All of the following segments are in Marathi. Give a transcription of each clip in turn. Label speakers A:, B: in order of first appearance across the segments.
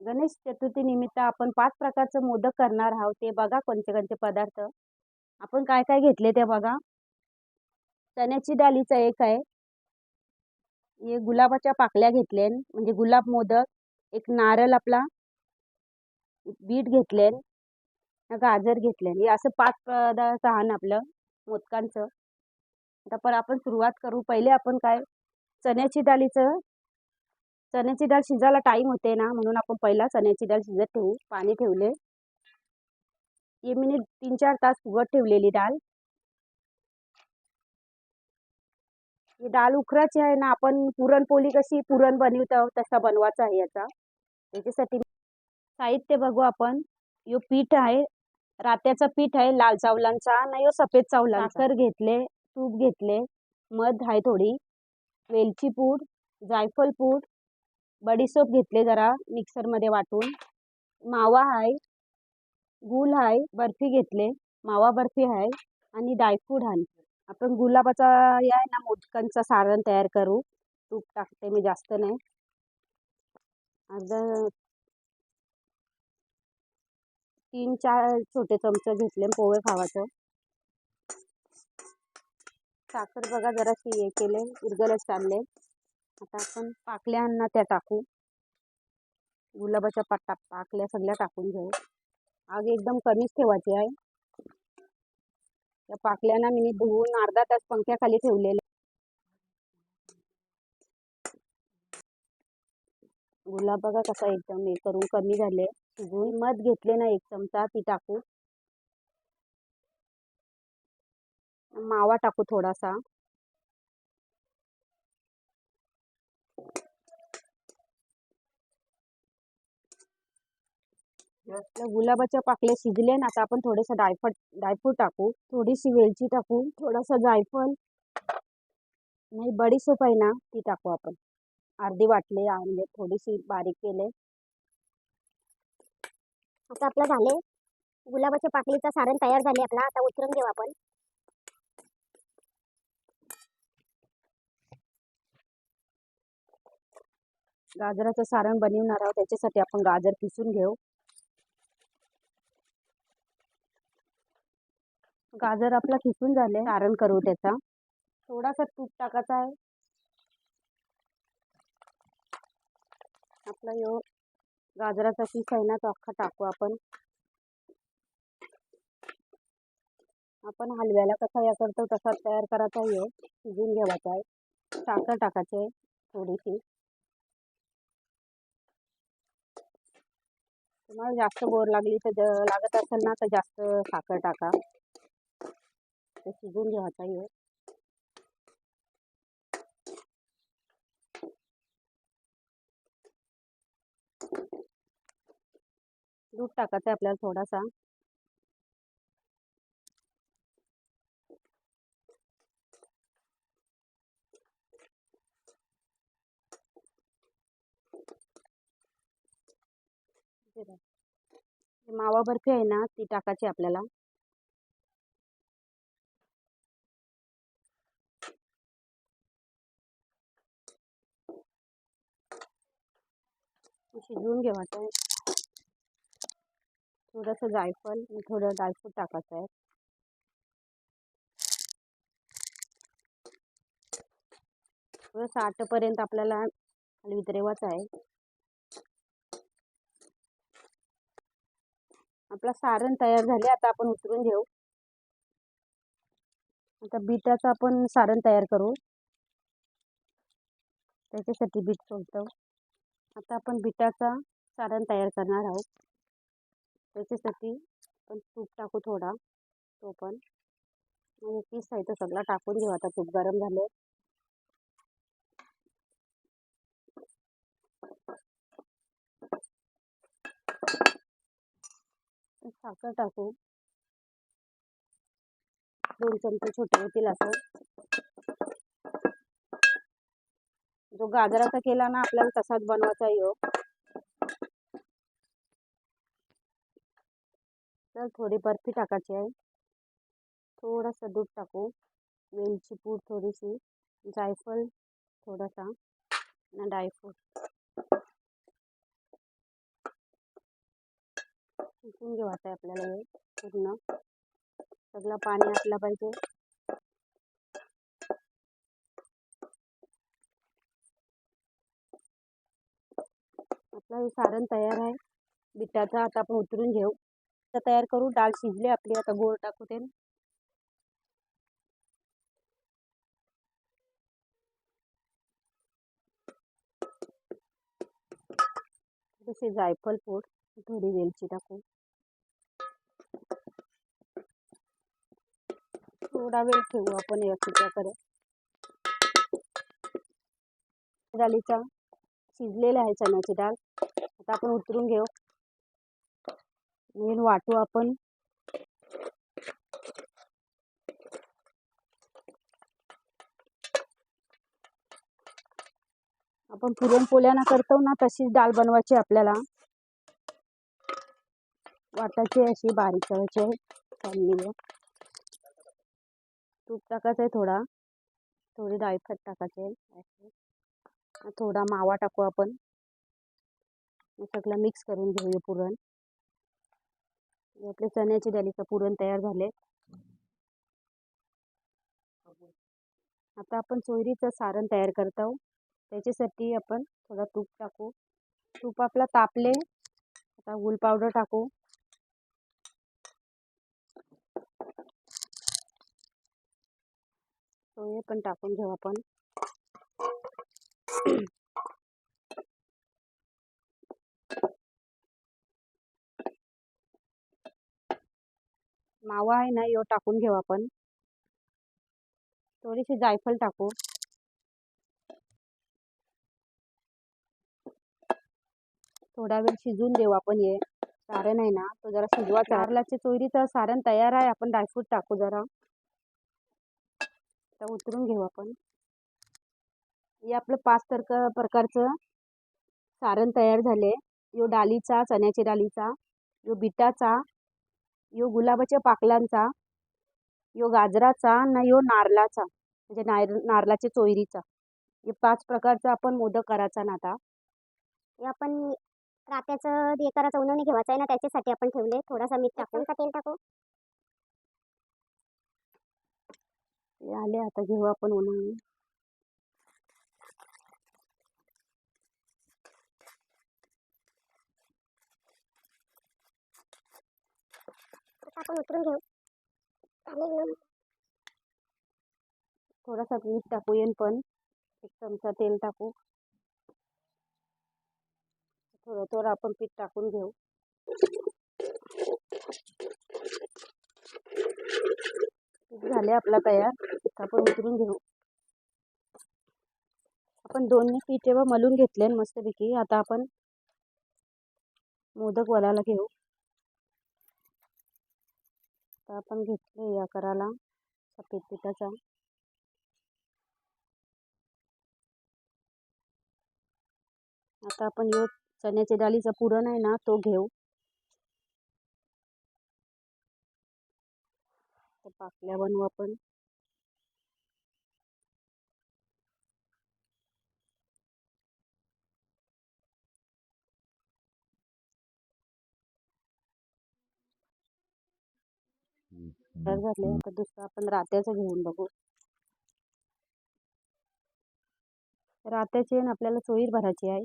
A: गणेश चतुर्थी निमित्त आपण पाच प्रकारचं मोदक करणार आहोत. ते बघा कोणते कोणते पदार्थ. आपण काय काय घेतले ते बघा. चण्याची डालीचा एक आहे. हे गुलाबाच्या पाकल्या घेतले म्हणजे गुलाब मोदक. एक नारळ आपला. बीट घेतले गाजर घेतले हे असं पाच पदार्थ आहे ना आपलं मोदकांचं. आता पण आपण सुरुवात करू. पहिले आपण काय चण्याची डालीचं चण्याची डाळ शिजायला टाईम होते ना म्हणून आपण पहिला चण्याची डाळ शिजत ठेवू पाणी ठेवले. हे मी तीन चार तास फुगत ठेवलेली डाळ. ही डाळ उखराची आहे ना आपण पुरणपोळी कशी पुरण बनवतो तसा बनवायचा आहे याचा. त्याच्यासाठी साहित्य बघू आपण. यो पीठ आहे रात्याचं पीठ आहे लाल चावलांचा ना यो सफेद चावला साखर घेतले तूप घेतले मध आहे थोडी. वेलची पूड जायफळ पूड बडीसोप घेतले जरा मिक्सरमध्ये वाटून. मावा आहे गुल आहे बर्फी घेतले. मावा बर्फी आहे आणि ड्रायफ्रूट आहे आपण गुलाबाचा या आहे ना मोदकांचा सारण तयार करू. तूप टाकते मी जास्त नाही. अर्धा तीन चार छोटे चमचे घेतले पोहे खावाचं साखर बघा जराशी हे केले उरगलच चालले. आता आपण पाकल्या अन्ना त्या टाकू. गुलाबाच्या पाटा पाकल्या सगळ्या टाकून घेऊ. आग एकदम कमीच ठेवायची आहे. त्या पाकल्याना मी धुवून अर्धा तास पंख्याखाली ठेवलेले. गुलाब बघा कसा एकदम हे करून कमी झाले. शिजवून मध घेतले ना एक चमचा ती टाकू. मावा टाकू थोडासा. गुलाबाच्या पाकल्या शिजले ना आता आपण थोडेसे डायफट डायफ्रूट टाकू. थोडीशी वेलची टाकू थोडासा जायफळ. नाही बडीशोप आहे ना ती टाकू आपण. अर्धी वाटली म्हणजे थोडीशी बारीक केले.
B: आता आपलं झाले. गुलाबाच्या पाकळीचं सारण तयार झाले आपला आता उतरून घेऊ आपण.
A: गाजराचं सारण बनवणार आहोत त्याच्यासाठी आपण गाजर किसून घेऊ. गाजर आपला किसून झाले कारण करू त्याचा. थोडासा तूप टाकायचा आहे. आपला यो गाजराचा पीस आहे ना तो अख्खा टाकू आपण. आपण हलव्याला कसा या करतो तसा तयार करायचा आहे. शिजून घ्यावाचा आहे. साखर टाकायची आहे थोडीशी. तुम्हाला जास्त बोर लागली तर लागत असेल ना तर जास्त साखर टाका. ते शिजून घ्यायचा आहे दूध टाकायचं आहे आपल्याला थोडासा. मावा बर्फी आहे ना ती टाकायची आपल्याला. शिजवून घेवायचं आहे थोडंसं जायफळ थोडं ड्रायफ्रूट टाकायचं आहे. थोडं साठपर्यंत आपल्याला वितरेवाचं आहे. आपला सारण तयार झाले आता आपण उतरून घेऊ. आता बीटाचं आपण सारण तयार करू. त्याच्यासाठी बीट सोडतो. आता आपण बिटाचा सारण तयार करणार आहोत. त्याच्यासाठी आपण तूप टाकू थोडा तो पण. म्हणजे पीस आहे तो सगळा टाकून घेऊ. आता तूप गरम झालं साखर टाकू. दोन चमचे छोटे होतील असं. जो गाजराचा केला ना आपल्याला तसाच बनवायचा येऊ तर हो. थोडी बर्फी टाकायची आहे. थोडंसं दूध टाकू. वेलची पूड थोडीशी. जायफळ थोडासा. आणि डायफ्रूट शिकून घेऊ आता आपल्याला हे पूर्ण. सगळं पाणी असलं पाहिजे. आपलं हे सारण तयार आहे. बिटाचं आता आपण उतरून घेऊ. आता तयार करू. डाळ शिजली आपली. आता गोळ टाकू ते. थोडीशी जायफल पूड थोडी वेलची टाकू. थोडा वेळ ठेवू आपण या सुक्याकडे डाळीचा शिजलेला आहे चण्याची डाळ. आता आपण उतरून घेऊ. मेन वाटू आपण. आपण पुरणपोळ्याना करतो ना तशीच डाळ बनवायची आपल्याला. वाटायची अशी बारीक करायची आहे चालली तूप टाकायचं आहे थोडा. थोडी डाळीफट टाकायचे आहे थोडा मावा टाकू आपण. सगळं मिक्स करून घेऊया पुरण. आपले चण्याची डाळीचं पुरण तयार झाले. आता आपण चोयरीचं सारण तयार करत आहोत. त्याच्यासाठी आपण थोडा तूप टाकू. तूप आपला तापले. आता गुल पावडर टाकू. सोये पण टाकून घेऊ आपण. मावा आहे ना यो टाकून घेऊ आपण. थोडीशी जायफळ टाकू. थोडा वेळ शिजून देऊ आपण हे. सारण आहे ना तो जरा शिजवा. चारलाची चोरीचं सारण तयार आहे. आपण ड्रायफ्रूट टाकू जरा. उतरून घेऊ आपण. हे आपलं पाच तरक प्रकारचं सारण तयार झाले. यो डालीचा चण्याच्या डालीचा यो बिटाचा यो गुलाबाच्या पाकलांचा यो गाजराचा ना यो नारळाचा म्हणजे नार नारळाच्या चोयरीचा हे पाच प्रकारचा आपण मोदक करायचा ना आता.
B: हे आपण रात्याचं हे करायचं उन्हाने घेवायचं आहे ना त्याच्यासाठी आपण ठेवले. थोडासा मीठ टाकून का तेल टाकू?
A: हे आले आता घेऊ आपण उन्हाने
B: आता आपण उतरून घेऊ. चालेल ना
A: थोडासा मीठ टाकू येईल पण. एक चमचा तेल टाकू. थोडं थोडं आपण पीठ टाकून घेऊ. पीठ झाले आपला तयार. आपण उतरून घेऊ. आपण दोन्ही पीठ जेव्हा मलून घेतले मस्तपैकी आता आपण मोदक वलाला घेऊ. आता आपण घेतले या कराला सफेद पिठाचा आता आपण यो चण्याच्या डाळीचा पुरण आहे ना तो घेऊ. तर पाकल्या बनवू आपण. तयार झाले आता दुसरं आपण रात्याचं घेऊन बघू. रात्याची आपल्याला चोईर भरायची आहे.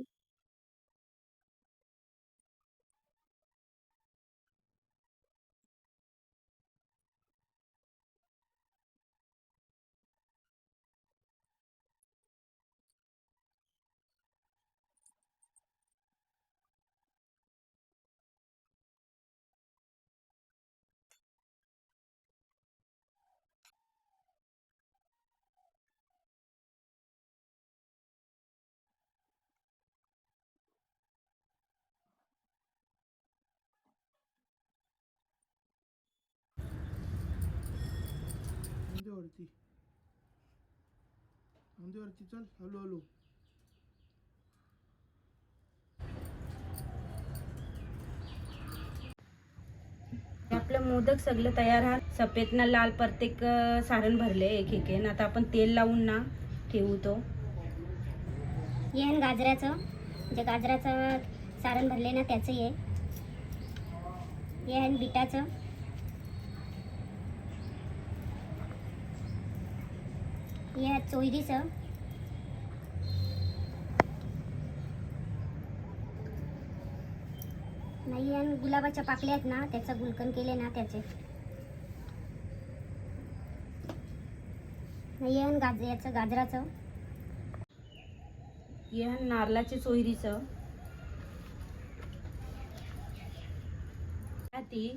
C: वरती वरती चल हळू हळू
A: आपलं मोदक सगळं तयार आहे सफेद ना लाल प्रत्येक सारण भरले एक एक आहे. आता आपण तेल लावून ना ठेवू तो.
B: हे आहे गाजराचं. जे गाजराचं सारण भरले ना त्याचं हे हे ये है चोरी आहे चोयरीचं. नाही आणि गुलाबाच्या पाकळ्या आहेत ना त्याचं गुलकन केले ना त्याचे. नाही आणि गाज याचं गाजराचं.
A: हे नारळाचे सोयरीचं ती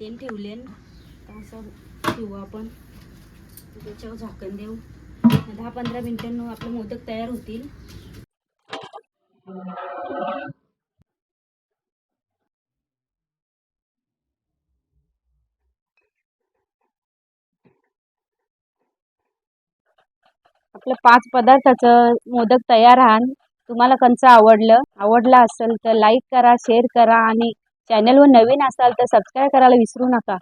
A: तेन ठेवले असं ठेवू आपण. त्याच्यावर झाकण देऊ. दहा पंधरा मिनिटांनं आपले मोदक तयार होतील. आपलं पाच पदार्थाचं मोदक तयार आहे तुम्हाला कंचं आवडलं आवडलं असेल तर लाईक करा शेअर करा आणि चॅनलवर नवीन असाल तर सबस्क्राईब करायला विसरू नका.